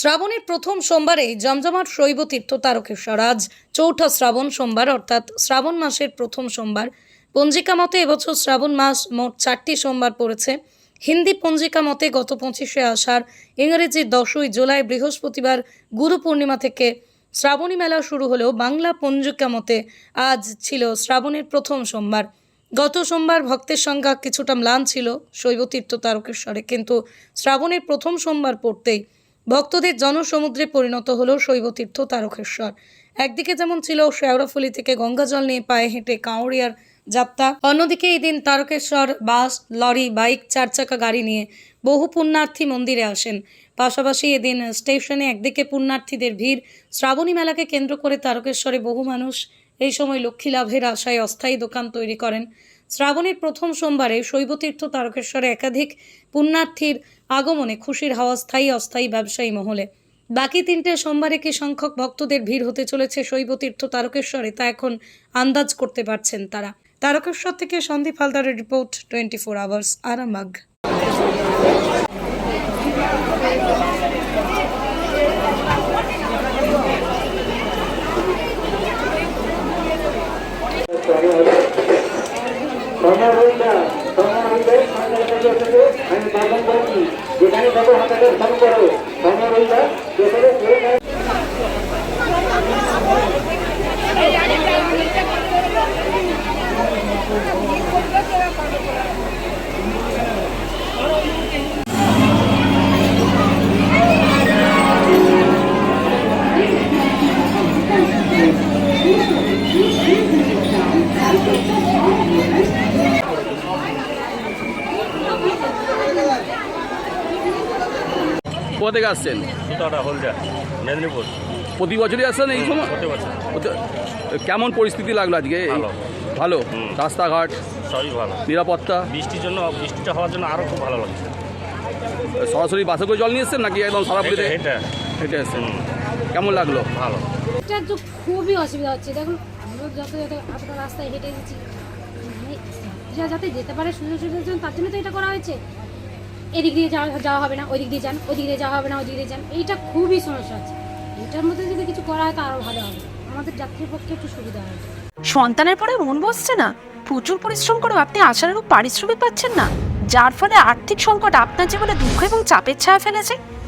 শ্রাবণের প্রথম সোমবারে জমজমাট শৈব তীর্থ তারকেশ্বর আজ চৌঠা শ্রাবণ সোমবার, অর্থাৎ শ্রাবণ মাসের প্রথম সোমবার। পঞ্জিকা মতে এবছর শ্রাবণ মাস মোট চারটি সোমবার পড়েছে। হিন্দি পঞ্জিকা মতে গত পঁচিশে আষাঢ়, ইংরেজি দশই জুলাই, বৃহস্পতিবার গুরু পূর্ণিমা থেকে শ্রাবণী মেলা শুরু হলেও বাংলা পঞ্জিকা মতে আজ ছিল শ্রাবণের প্রথম সোমবার। গত সোমবার ভক্তের সংখ্যা কিছুটা ম্লান ছিল শৈবতীর্থ তারকেশ্বরে কিন্তু শ্রাবণের প্রথম সোমবার পড়তেই ভক্তদের জনসমুদ্রে পরিণত হলো শৈবতীর্থ তারকেশ্বর। একদিকে যেমন ছিল শেওড়াফুলি থেকে গঙ্গাজল নিয়ে পায়ে হেঁটে কাঁওড়িয়ার যাত্রা, অন্যদিকে এই দিন তারকেশ্বর বাস, লরি, বাইক চার চাকা গাড়ি নিয়ে বহু পুণ্যার্থী মন্দিরে আসেন। পাশাপাশি এদিন স্টেশনে একদিকে পুণ্যার্থীদের ভিড়, শ্রাবণী মেলাকে কেন্দ্র করে তারকেশ্বরে বহু মানুষ এই সময় লক্ষ্মী লাভের আশায় অস্থায়ী দোকান তৈরি করেন। শ্রাবণের প্রথম সোমবারে শৈবতীর্থ তারকেশ্বরে একাধিক পুণ্যার্থীর আগমনে খুশির হাওয়া স্থায়ী অস্থায়ী ব্যবসায়ী মহলে। বাকি তিনটে সোমবারে কি সংখ্যক ভক্তদের ভিড় হতে চলেছে শৈবতীর্থ তারকেশ্বরে তা এখন আন্দাজ করতে পারছেন তারা। তারকেশ্বর থেকে সন্দীপ হালদারের report twenty four hours, Arambagh. সমরইটা সমরইটাই সরকারের কাছে এসেছে আমি বারবার বলছি যেখানে দেখো হাতে ফোন করো সমরইটা যেখানে কোথা থেকে আসছেন? সুতাটা মেদিনীপুর। প্রতি বছরই আসছেন এই সময়? প্রতি বছর। ওতে- কেমন পরিস্থিতি লাগল আজকে? এই- ভালো। ভালো? রাস্তাঘাট? সবই ভালো। নিরাপত্তা? বৃষ্টির জন্য বৃষ্টিটা হওয়ার জন্য আরও খুব ভালো লাগছে। সরাসরি বাসে করে জল নিয়ে এসছেন নাকি একদম সারা এটা পেটে এটা হেঁটে এসছেন। কেমন লাগল? ভালো। এটা তো খুবই অসুবিধা হচ্ছে। দেখুন আমরা যত যত এতটা রাস্তায় হেঁটে গেছি মানে যাতে যেতে পারে সুযোগ সুবিধার জন্য তার জন্য তো এটা করা হয়েছে। এদিক দিয়ে যাওয়া যাওয়া হবে না ওই দিক দিয়ে যান ওই দিক দিয়ে যাওয়া হবে না ওই দিক দিয়ে যান। এইটা খুবই সমস্যা আছে। এটার মধ্যে যদি কিছু করা হয়, তা আরও ভালো হবে। আমাদের যাত্রীর পক্ষে একটু সুবিধা হয়। সন্তানের পরে মন বসছে না। প্রচুর পরিশ্রম করেও আপনি আশানুরূপ পারিশ্রমিক পাচ্ছেন না। যার ফলে আর্থিক সংকট আপনার জীবনে দুঃখ এবং চাপের ছায়া ফেলেছে।